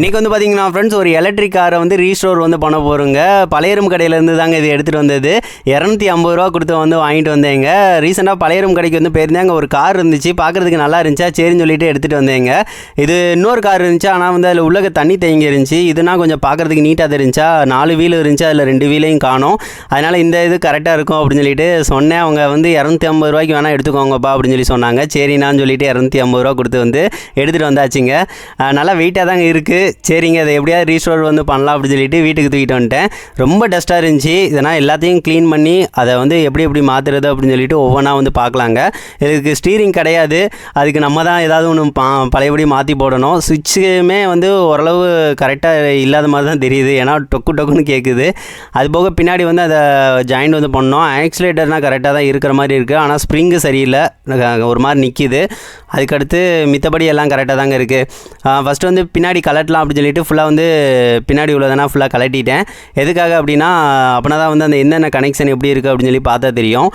இன்றைக்கி வந்து பார்த்தீங்கன்னா ஃப்ரெண்ட்ஸ் ஒரு எலக்ட்ரிக் காரை வந்து ரீஸ்டோர் வந்து பண்ண போகிறோங்க பழையரும் கடையிலேருந்து தாங்க இது எடுத்துகிட்டு வந்தது. இரநூத்தி ஐம்பது ரூபா கொடுத்து வந்து வாங்கிட்டு வந்தேங்க. ரீசெண்டாக பழையரும் கடைக்கு வந்து போயிருந்தேங்க. ஒரு கார் இருந்துச்சு. பார்க்குறதுக்கு நல்லா இருந்துச்சா? சரின்னு சொல்லிட்டு எடுத்துகிட்டு வந்தேங்க. இது இன்னொரு கார் இருந்துச்சு. ஆனால் வந்து அதில் உள்ளக தண்ணி தேங்கி இருந்துச்சு. இதுனா கொஞ்சம் பார்க்குறதுக்கு நீட்டாக இருந்துச்சா? நாலு வீல் இருந்துச்சு. அதில் ரெண்டு வீலையும் காணும். அதனால் இந்த இது கரெக்டாக இருக்கும் அப்படின்னு சொல்லிட்டு சொன்னேன். அவங்க வந்து இரநூத்தி ஐம்பது ரூபாய்க்கு வேணால் எடுத்துக்கோங்கப்பா அப்படின்னு சொல்லி சொன்னாங்க. சரிண்ணான்னு சொல்லிட்டு இரநூத்தி ஐம்பது ரூபா கொடுத்து வந்து எடுத்துகிட்டு வந்தாச்சுங்க. நல்லா வெயிட்டாக தாங்க இருக்குது சரிங்க அதை எப்படியாவது ரீஸ்டோர் வந்து பண்ணலாம் அப்படின்னு சொல்லிட்டு வீட்டுக்கு தூக்கிட்டு வந்துட்டேன். ரொம்ப டஸ்ட்டாக இருந்துச்சு. இதனால் எல்லாத்தையும் க்ளீன் பண்ணி அதை வந்து எப்படி எப்படி மாற்றுறது அப்படின்னு சொல்லிட்டு ஒவ்வொன்றா வந்து பார்க்கலாங்க. இதுக்கு ஸ்டீரிங் கிடையாது. அதுக்கு நம்ம தான் ஏதாவது ஒன்று பா பழையபடி மாற்றி போடணும். சுவிட்சுமே வந்து ஓரளவு கரெக்டாக இல்லாத மாதிரி தான் தெரியுது. ஏன்னா டொக்கு டொக்குன்னு கேட்குது அது போக பின்னாடி வந்து அதை ஜாயிண்ட் வந்து பண்ணோம். ஆக்சிலேட்டர்னால் கரெக்டாக தான் இருக்கிற மாதிரி இருக்குது ஆனால் ஸ்ப்ரிங்கு சரியில்லை. ஒரு மாதிரி நிற்கிது அதுக்கடுத்து மித்தபடி எல்லாம் கரெக்டாக தாங்க இருக்குது ஃபஸ்ட்டு வந்து பின்னாடி கலட்டலாம் அப்படின்னு சொல்லிட்டு ஃபுல்லாக வந்து பின்னாடி உள்ளதெல்லாம் ஃபுல்லாக கலட்டிட்டேன் எதுக்காக அப்படின்னா அப்படின்னா தான் வந்து அந்த என்னென்ன கனெக்ஷன் எப்படி இருக்குது அப்படின்னு சொல்லி பார்த்தா தெரியும்.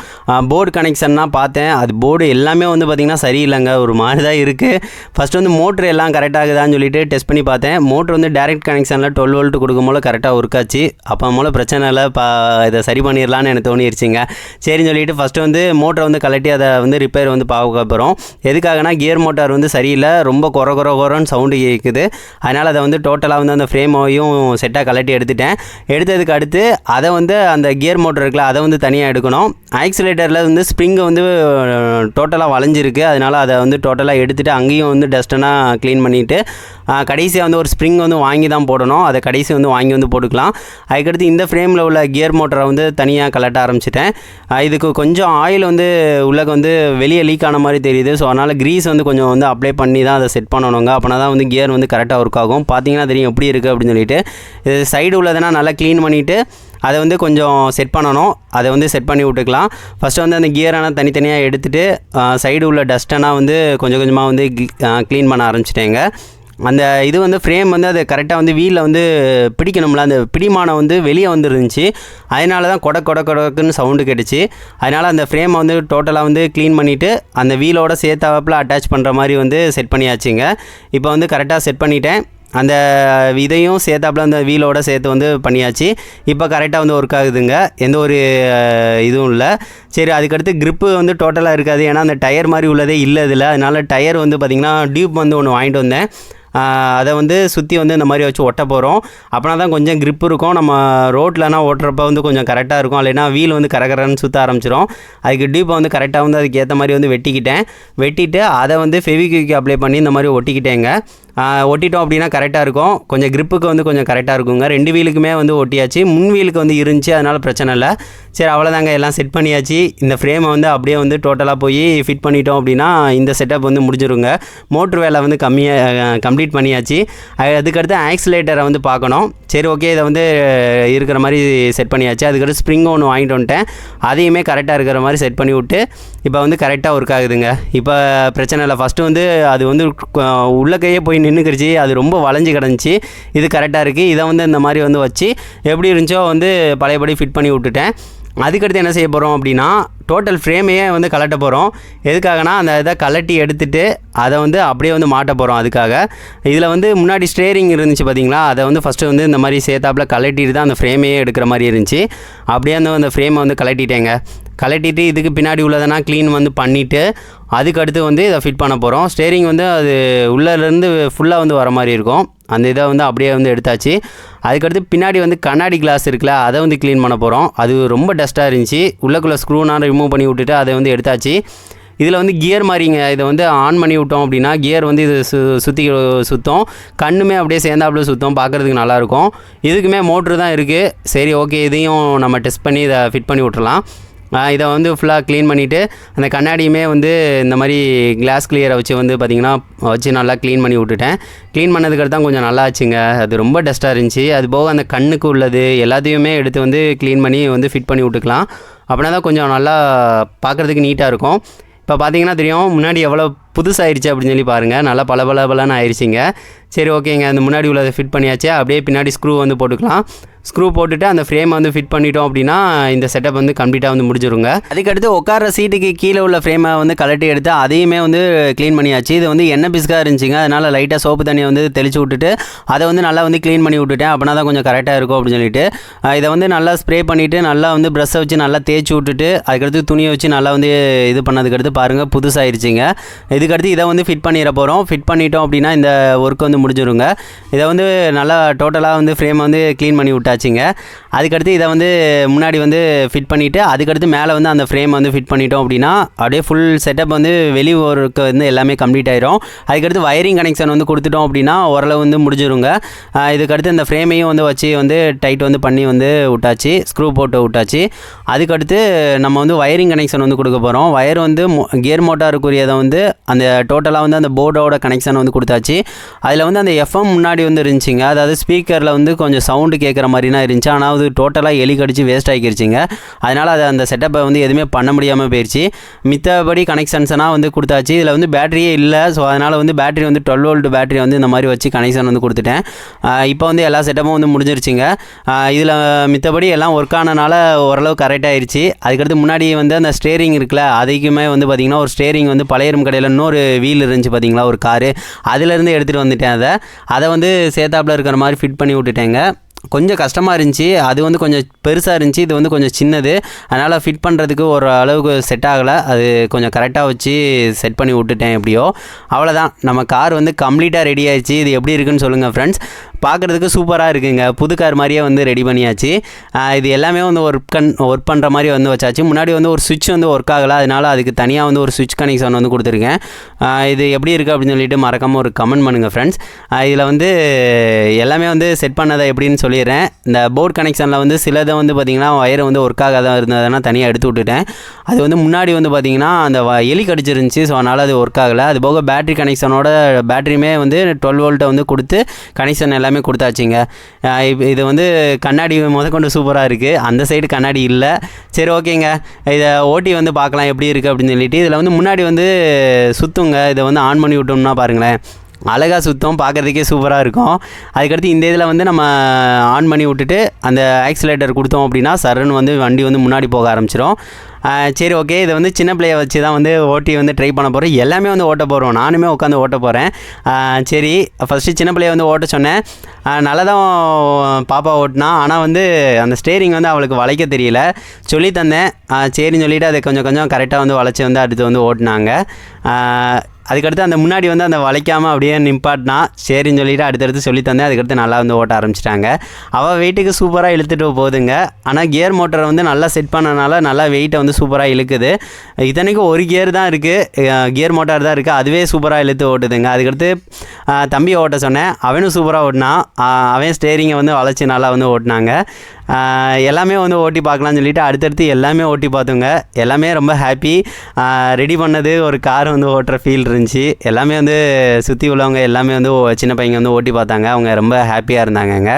போர்டு கனெக்ஷன்னா பார்த்தேன். அது போர்டு எல்லாமே வந்து பார்த்திங்கன்னா சரியில்லைங்க. ஒரு மாதிரி தான் இருக்குது ஃபஸ்ட்டு வந்து மோட்ரு எல்லாம் கரெக்டாகுதான்னு சொல்லிட்டு டெஸ்ட் பண்ணி பார்த்தேன். மோட்ரு வந்து டேரெக்ட் கனெக்ஷனில் டுவெல் வோல்ட் கொடுக்கும்போது கரெக்டாக ஒர்க் ஆச்சு. அப்போ மூலம் பிரச்சனை இல்லை. பா இதை சரி பண்ணிடலான்னு எனக்கு தோணிருச்சுங்க. சரின்னு சொல்லிட்டு ஃபஸ்ட்டு வந்து மோட்டரை வந்து கலட்டி அதை வந்து ரிப்பேர் வந்து பார்க்க போகிறோம் எதுக்காகனா கியர் மோட்டார் வந்து சரியில்லை. ரொம்ப குறை குறை குறைன்னு சவுண்டு கேட்குது அதனால் அதை வந்து டோட்டலாக வந்து அந்த ஃப்ரேமையும் செட்டாக கலட்டி எடுத்துட்டேன். எடுத்ததுக்கு அடுத்து அதை வந்து அந்த கியர் மோட்டர் இருக்குல்ல அதை வந்து தனியாக எடுக்கணும். ஆக்சிலேட்டரில் வந்து ஸ்ப்ரிங்கை வந்து டோட்டலாக வளைஞ்சிருக்கு. அதனால் அதை வந்து டோட்டலாக எடுத்துகிட்டு அங்கேயும் வந்து டஸ்டனாக க்ளீன் பண்ணிவிட்டு கடைசியாக வந்து ஒரு ஸ்ப்ரிங் வந்து வாங்கி தான் போடணும். அதை கடைசி வந்து வாங்கி வந்து போட்டுக்கலாம். அதுக்கடுத்து இந்த ஃப்ரேமில் உள்ள கியர் மோட்டரை வந்து தனியாக கலட்ட ஆரம்பிச்சிட்டேன். இதுக்கு கொஞ்சம் ஆயில் வந்து உள்ளக வந்து வெளியே லீக் ஆன மாதிரி தெரியுது. ஸோ அதனால் க்ரீஸ் வந்து கொஞ்சம் வந்து அப்ளை பண்ணி தான் அதை செட் பண்ணணுங்க. அப்போனா தான் வந்து கியர் வந்து கரெக்டாக ஒர்க் ஆகும். பார்த்தீங்கன்னா தெரியும் எப்படி இருக்குது அப்படின்னு சொல்லிட்டு. இது சைடு உள்ளதுனா நல்லா க்ளீன் பண்ணிவிட்டு அதை வந்து கொஞ்சம் செட் பண்ணணும். அதை வந்து செட் பண்ணி விட்டுக்கலாம். ஃபஸ்ட்டு வந்து அந்த கியரெல்லாம் தனித்தனியாக எடுத்துகிட்டு சைடு உள்ள டஸ்ட்டெல்லாம் வந்து கொஞ்சம் கொஞ்சமாக வந்து க்ளீன் பண்ண ஆரம்பிச்சிட்டேங்க. அந்த இது வந்து ஃப்ரேம் வந்து அது கரெக்டாக வந்து வீலில் வந்து பிடிக்கணும்ல. அந்த பிடிமானம் வந்து வெளியே வந்துருந்துச்சு. அதனால தான் கொட கொட கொடக்குன்னு சவுண்டு கேட்டுச்சு அதனால் அந்த ஃப்ரேமை வந்து டோட்டலாக வந்து க்ளீன் பண்ணிவிட்டு அந்த வீலோட சேர்த்தாப்பில் அட்டாச் பண்ணுற மாதிரி வந்து செட் பண்ணியாச்சுங்க. இப்போ வந்து கரெக்டாக செட் பண்ணிட்டேன். அந்த இதையும் சேர்த்தாப்புல அந்த வீலோட சேர்த்து வந்து பண்ணியாச்சு. இப்போ கரெக்டாக வந்து ஒர்க் ஆகுதுங்க. எந்த ஒரு இதுவும் இல்லை. சரி அதுக்கடுத்து கிரிப்பு வந்து டோட்டலாக இருக்காது. ஏன்னா அந்த டயர் மாதிரி உள்ளதே இல்லை இதில். அதனால் டயர் வந்து பார்த்திங்கன்னா டியூப் வந்து ஒன்று வாங்கிட்டு வந்தேன். அதை வந்து சுற்றி வந்து இந்த மாதிரி வச்சு ஒட்ட போகிறோம் அப்படின்னா தான் கொஞ்சம் கிரிப் இருக்கும். நம்ம ரோட்லனா ஓட்டுறப்ப வந்து கொஞ்சம் கரெக்டாக இருக்கும். இல்லைன்னா வீல் வந்து கரகரன்னு சுற்ற ஆரம்பிச்சிடும் அதுக்கு டியூப்பை வந்து கரெக்டாக வந்து அதுக்கு ஏற்ற மாதிரி வந்து வெட்டிக்கிட்டேன். வெட்டிட்டு அதை வந்து ஃபெவிக்விக் அப்ளை பண்ணி இந்த மாதிரி ஒட்டிக்கிட்டேங்க. ஒட்டிட்டோம் அப்படின்னா கரெக்டாக இருக்கும். கொஞ்சம் கிரிப்புக்கு வந்து கொஞ்சம் கரெக்டாக இருக்குங்க. ரெண்டு வீலுக்குமே வந்து ஒட்டியாச்சு. முன் வீலுக்கு வந்து இருந்துச்சு அதனால் பிரச்சனை இல்லை. சரி அவ்வளோதாங்க எல்லாம் செட் பண்ணியாச்சு. இந்த ஃப்ரேமை வந்து அப்படியே வந்து டோட்டலாக போய் ஃபிட் பண்ணிட்டோம் அப்படின்னா இந்த செட்டப் வந்து முடிஞ்சிருங்க. மோட்ரு வேலை வந்து கம்மியாக கம்ப்ளீட் பண்ணியாச்சு. அதுக்கடுத்து ஆக்சிலேட்டரை வந்து பார்க்கணும். சரி ஓகே இதை வந்து இருக்கிற மாதிரி செட் பண்ணியாச்சு. அதுக்கடுத்து ஸ்ப்ரிங் ஒன்று வாங்கிட்டு வந்துட்டேன். அதையுமே கரெக்டாக இருக்கிற மாதிரி செட் பண்ணி விட்டு இப்போ வந்து கரெக்டாக ஒர்க் ஆகுதுங்க. இப்போ பிரச்சனை இல்லை. ஃபஸ்ட்டு வந்து அது வந்து உள்ளக்கையே உள்ள கையே போய் நின்றுக்கிடுச்சு அது ரொம்ப வளைஞ்சு கிடந்துச்சு. இது கரெக்டாக இருக்குது இதை வந்து இந்த மாதிரி வந்து வச்சு எப்படி இருந்துச்சோ வந்து பழையபடி ஃபிட் பண்ணி விட்டுட்டேன். அதுக்கடுத்து என்ன செய்ய போகிறோம் அப்படின்னா டோட்டல் ஃப்ரேமையே வந்து கலட்ட போகிறோம் எதுக்காகனா அந்த இதை கலட்டி எடுத்துட்டு அதை வந்து அப்படியே வந்து மாட்ட போகிறோம் அதுக்காக. இதில் வந்து முன்னாடி ஸ்டேரிங் இருந்துச்சு பார்த்தீங்களா? அதை வந்து ஃபஸ்ட்டு வந்து இந்த மாதிரி சேர்த்தாப்பில் கலட்டிட்டு தான் அந்த ஃப்ரேமையே எடுக்கிற மாதிரி இருந்துச்சு. அப்படியே வந்து அந்த ஃப்ரேமை வந்து கலட்டிட்டேங்க கலட்டிட்டு இதுக்கு பின்னாடி உள்ளதெல்லாம் க்ளீன் வந்து பண்ணிவிட்டு அதுக்கடுத்து வந்து இதை ஃபிட் பண்ண போகிறோம் ஸ்டேரிங் வந்து அது உள்ளேருந்து ஃபுல்லாக வந்து வர மாதிரி இருக்கும். அந்த இதை வந்து அப்படியே வந்து எடுத்தாச்சு. அதுக்கடுத்து பின்னாடி வந்து கண்ணாடி கிளாஸ் இருக்குல்ல அதை வந்து க்ளீன் பண்ண போகிறோம் அது ரொம்ப டஸ்ட்டாக இருந்துச்சு. உள்ளக்குள்ளே ஸ்க்ரூனாக ரிமூவ் பண்ணி விட்டுட்டு அதை வந்து எடுத்தாச்சு. இதில் வந்து கியர் மாதிரிங்க இதை வந்து ஆன் பண்ணி விட்டோம் அப்படின்னா கியர் வந்து இது சு சுற்றி சுத்தம். கண்ணுமே அப்படியே சேர்ந்தாப்புல சுத்தம். பார்க்குறதுக்கு நல்லாயிருக்கும் இதுக்குமே மோட்ரு தான் இருக்குது சரி ஓகே இதையும் நம்ம டெஸ்ட் பண்ணி இதை ஃபிட் பண்ணி விட்றலாம் இதை வந்து ஃபுல்லாக க்ளீன் பண்ணிவிட்டு அந்த கண்ணாடியுமே வந்து இந்த மாதிரி கிளாஸ் கிளியரை வச்சு வந்து பார்த்திங்கன்னா வச்சு நல்லா க்ளீன் பண்ணி விட்டுட்டேன். க்ளீன் பண்ணதுக்கு தான் கொஞ்சம் நல்லா ஆச்சுங்க. அது ரொம்ப டஸ்ட்டாக இருந்துச்சு. அது போக அந்த கண்ணுக்கு உள்ளது எல்லாத்தையுமே எடுத்து வந்து க்ளீன் பண்ணி வந்து ஃபிட் பண்ணி விட்டுக்கலாம். அப்படின்னா தான் கொஞ்சம் நல்லா பார்க்குறதுக்கு நீட்டாக இருக்கும். இப்போ பார்த்தீங்கன்னா தெரியும் முன்னாடி எவ்வளோ புதுசாகிடுச்சு அப்படின்னு சொல்லி பாருங்கள் நல்லா பல பல பலன்னு ஆயிடுச்சிங்க சரி ஓகேங்க. அந்த முன்னாடி உள்ளதை ஃபிட் பண்ணியாச்சு. அப்படியே பின்னாடி ஸ்க்ரூ வந்து போட்டுக்கலாம். ஸ்க்ரூ போட்டுட்டு அந்த ஃப்ரேமை வந்து ஃபிட் பண்ணிட்டோம் அப்படின்னா இந்த செட்டப் வந்து கம்ப்ளீட்டாக வந்து முடிஞ்சிருங்க. அதுக்கடுத்து உட்கார சீட்டுக்கு கீழே உள்ள ஃப்ரேமை வந்து கலட்டி எடுத்து அதையுமே வந்து க்ளீன் பண்ணியாச்சு. இது வந்து எண்ணெய் பிஸ்காக இருந்துச்சுங்க. அதனால் லைட்டாக சோப்பு தண்ணியை வந்து தெளிச்சு விட்டுட்டு அதை வந்து நல்லா வந்து க்ளீன் பண்ணி விட்டுட்டேன். அப்படின்னா தான் கொஞ்சம் கரெக்டாக இருக்கும் அப்படின்னு சொல்லிட்டு. இதை வந்து நல்லா ஸ்ப்ரே பண்ணிவிட்டு நல்லா வந்து ப்ரெஷ்ஷை வச்சு நல்லா தேய்ச்சி விட்டுட்டு அதுக்கடுத்து துணியை வச்சு நல்லா வந்து இது பண்ணதுக்கடுத்து பாருங்கள் புதுசாகிருச்சிங்க இதுக்கடுத்து இதை வந்து ஃபிட் பண்ணிட போகிறோம் ஃபிட் பண்ணிட்டோம் அப்படின்னா இந்த ஒர்க் வந்து முடிஞ்சிருங்க. இதை வந்து நல்லா டோட்டலாக வந்து ஃப்ரேமை வந்து க்ளீன் பண்ணி ஆச்சுங்க அதுக்கடுத்து இதை வந்து முன்னாடி வந்து ஃபிட் பண்ணிவிட்டு அதுக்கடுத்து மேலே வந்து அந்த ஃப்ரேம் வந்து ஃபிட் பண்ணிட்டோம் அப்படின்னா அப்படியே ஃபுல் செட்டப் வந்து வெளி ஒர்க்கு வந்து எல்லாமே கம்ப்ளீட் ஆயிரும். அதுக்கடுத்து வயரிங் கனெக்ஷன் வந்து கொடுத்துட்டோம் அப்படின்னா ஓரளவு வந்து முடிஞ்சிருங்க. இதுக்கடுத்து இந்த ஃப்ரேமையும் வந்து வச்சு வந்து டைட் வந்து பண்ணி வந்து விட்டாச்சு ஸ்க்ரூ போட்டு விட்டாச்சு. அதுக்கடுத்து நம்ம வந்து வயரிங் கனெக்ஷன் வந்து கொடுக்க போகிறோம் வயர் வந்து கியர் மோட்டாருக்குரியதை வந்து அந்த டோட்டலாக வந்து அந்த போர்டோட கனெக்ஷன் வந்து கொடுத்தாச்சு. அதில் வந்து அந்த எஃப்எம் முன்னாடி வந்து இருந்துச்சுங்க. அதாவது ஸ்பீக்கரில் வந்து கொஞ்சம் சவுண்டு கேட்குற மாதிரி மாதிரினா இருந்துச்சு. ஆனால் அது டோட்டலாக எலி கடிச்சு வேஸ்ட் ஆகிருச்சுங்க. அதனால் அது அந்த செட்டப்பை வந்து எதுவுமே பண்ண முடியாமல் போயிடுச்சு மித்தபடி கனெக்ஷன்ஸ்னால் வந்து கொடுத்தாச்சு. இதில் வந்து பேட்டரியே இல்லை. ஸோ அதனால் வந்து பேட்டரி வந்து டுவெல் வோல்ட் பேட்டரி வந்து இந்த மாதிரி வச்சு கனெக்ஷன் வந்து கொடுத்துட்டேன். இப்போ வந்து எல்லா செட்டப்பும் வந்து முடிஞ்சிருச்சுங்க. இதில் மித்தபடி எல்லாம் ஒர்க் ஆனனால ஓரளவு கரெக்டாக ஆயிடுச்சு அதுக்கடுத்து முன்னாடி வந்து அந்த ஸ்டேரிங் இருக்குல்ல அதுக்குமே வந்து பார்த்திங்கன்னா ஒரு ஸ்டேரிங் வந்து பழையரும் கடையில் இன்னொரு வீல் இருந்துச்சு பார்த்தீங்களா ஒரு காரு அதிலேருந்து எடுத்துகிட்டு வந்துட்டேன் அதை. அதை வந்து சேத்தாப்பில் இருக்கிற மாதிரி ஃபிட் பண்ணி விட்டுட்டேங்க. கொஞ்சம் கஷ்டமாக இருந்துச்சு. அது வந்து கொஞ்சம் பெருசாக இருந்துச்சு. இது வந்து கொஞ்சம் சின்னது. அதனால் ஃபிட் பண்ணுறதுக்கு ஒரு அளவுக்கு செட் ஆகலை. அது கொஞ்சம் கரெக்டாக வச்சு செட் பண்ணி விட்டுட்டேன் எப்படியோ. அவ்வளோதான் நம்ம கார் வந்து கம்ப்ளீட்டாக ரெடி ஆயிடுச்சு. இது எப்படி இருக்குன்னு சொல்லுங்கள் ஃப்ரெண்ட்ஸ் பார்க்குறதுக்கு சூப்பராக இருக்குங்க. புது கார் மாதிரியே வந்து ரெடி பண்ணியாச்சு. இது எல்லாமே வந்து ஒர்க் கன் ஒர்க் பண்ணுற மாதிரி வந்து வச்சாச்சு. முன்னாடி வந்து ஒரு சுவிட்ச் வந்து ஒர்க் ஆகலை. அதனால் அதுக்கு தனியாக வந்து ஒரு சுவிட்ச் கனெக்ஷன் வந்து கொடுத்துருக்கேன். இது எப்படி இருக்குது அப்படின்னு சொல்லிட்டு மறக்காமல் ஒரு கமெண்ட் பண்ணுங்கள் ஃப்ரெண்ட்ஸ் இதில் வந்து எல்லாமே வந்து செட் பண்ணதை எப்படின்னு சொல்லி சொல்லிடுறேன். இந்த போர்ட் கனெக்ஷனில் வந்து சிலதை வந்து பார்த்திங்கன்னா ஒயர் வந்து ஒர்க் ஆகாத இருந்ததுன்னா தனியாக எடுத்து விட்டுட்டேன். அது வந்து முன்னாடி வந்து பார்த்திங்கன்னா அந்த வ- எலி கடிச்சிருந்துச்சி ஸோ அதனால் அது ஒர்க் ஆகலை. அது போக பேட்டரி கனெக்ஷனோட பேட்டரியுமே வந்து டுவெல் வோல்ட்டை வந்து கொடுத்து கனெக்ஷன் எல்லாமே கொடுத்தாச்சுங்க. இது வந்து கண்ணாடி முதற்கொண்டு சூப்பராக இருக்குது அந்த சைடு கண்ணாடி இல்லை. சரி ஓகேங்க. இதை ஓட்டி வந்து பார்க்கலாம் எப்படி இருக்குது அப்படின்னு சொல்லிட்டு இதில் வந்து முன்னாடி வந்து சுற்றுங்க இதை வந்து ஆன் பண்ணி விட்டோம்னா பாருங்களேன். அழகாக சுத்தம் பார்க்குறதுக்கே சூப்பராக இருக்கும். அதுக்கடுத்து இந்த இதில் வந்து நம்ம ஆன் பண்ணி விட்டுட்டு அந்த ஆக்சிலேட்டர் கொடுத்தோம் அப்படின்னா சரன்னு வந்து வண்டி வந்து முன்னாடி போக ஆரம்பிச்சிடும் சரி ஓகே இதை வந்து சின்ன பிள்ளையை வச்சு தான் வந்து ஓட்டி வந்து ட்ரை பண்ண போகிறோம் எல்லாமே வந்து ஓட்ட போகிறோம் நானுமே உட்காந்து ஓட்ட போகிறேன் சரி. ஃபஸ்ட்டு சின்ன பிள்ளைய வந்து ஓட்ட சொன்னேன். நல்லா தான் பாப்பா ஓட்டினா. ஆனால் வந்து அந்த ஸ்டேரிங் வந்து அவளுக்கு வளைக்க தெரியல. சொல்லி தந்தேன். சரின்னு சொல்லிவிட்டு அதை கொஞ்சம் கொஞ்சம் கரெக்டாக வந்து வளைச்சி வந்து அடுத்து வந்து ஓட்டினாங்க. அதுக்கடுத்து அந்த முன்னாடி வந்து அந்த வளைக்காமல் அப்படியே நிப்பாட்டினா. சரின்னு சொல்லிட்டு அடுத்தடுத்து சொல்லி தந்தேன். அதுக்கடுத்து நல்லா வந்து ஓட்ட ஆரம்பிச்சிட்டாங்க. அவள் வெயிட்டுக்கு சூப்பராக இழுத்துட்டு போகுதுங்க. ஆனால் கியர் மோட்டரை வந்து நல்லா செட் பண்ணனால நல்லா வெயிட்டை வந்து சூப்பராக இழுக்குது. இத்தனைக்கும் ஒரு கியர் தான் இருக்குது கியர் மோட்டார் தான் இருக்குது அதுவே சூப்பராக இழுத்து ஓட்டுதுங்க. அதுக்கடுத்து தம்பி தம்பியை ஓட்ட சொன்னேன். அவனும் சூப்பராக ஓட்டினான். அவன் ஸ்டேரிங்கை வந்து வளைச்சி நல்லா வந்து ஓட்டினாங்க. எல்லாமே வந்து ஓட்டி பார்க்கலாம்னு சொல்லிட்டு அடுத்தடுத்து எல்லாமே ஓட்டி பார்த்தோங்க. எல்லாமே ரொம்ப ஹாப்பி ரெடி பண்ணது ஒரு கார் வந்து ஓட்டுற ஃபீல் இருந்துச்சு. எல்லாமே வந்து சுற்றி உள்ளவங்க எல்லாமே வந்து சின்ன பையங்க வந்து ஓட்டி பார்த்தாங்க. அவங்க ரொம்ப ஹாப்பியாக இருந்தாங்கங்க.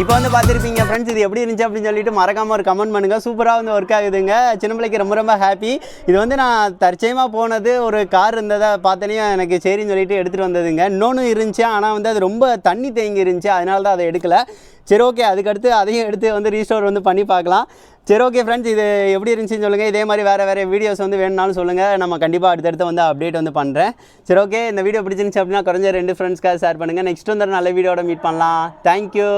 இப்போ வந்து பார்த்துருப்பீங்க ஃப்ரெண்ட்ஸ் இது எப்படி இருந்துச்சு அப்படின்னு சொல்லிட்டு மறக்காமல் ஒரு கமெண்ட் பண்ணுங்கள் சூப்பராக வந்து ஒர்க் ஆகுதுங்க. சின்ன பிள்ளைக்கு ரொம்ப ரொம்ப ஹாப்பி இது வந்து நான் தற்சயமாக போனது ஒரு கார் இருந்ததை பார்த்தோன்னே எனக்கு சரின்னு சொல்லிட்டு எடுத்துகிட்டு வந்ததுங்க. இன்னொன்று இருந்துச்சு ஆனால் வந்து அது ரொம்ப தண்ணி தேங்கி இருந்துச்சு. அதனால தான் அதை எடுக்கலை. சரி ஓகே அதுக்கடுத்து அதையும் எடுத்து வந்து ரீஸ்டோர் வந்து பண்ணி பார்க்கலாம். சரி ஓகே ஃப்ரெண்ட்ஸ் இது எப்படி இருந்துச்சுன்னு சொல்லுங்கள் இதே மாதிரி வேறு வேறு வீடியோஸ் வந்து வேணும்னாலும் சொல்லுங்கள் நம்ம கண்டிப்பாக அடுத்தடுத்து வந்து அப்டேட் வந்து பண்ணுறேன் சரி ஓகே இந்த வீடியோ பிடிச்சிருந்துச்சு அப்படின்னா குறைஞ்ச ரெண்டு ஃப்ரெண்ட்ஸ்க்காக ஷேர் பண்ணுங்கள் நெக்ஸ்ட் வந்து நல்ல வீடியோட மீட் பண்ணலாம். தேங்க்யூ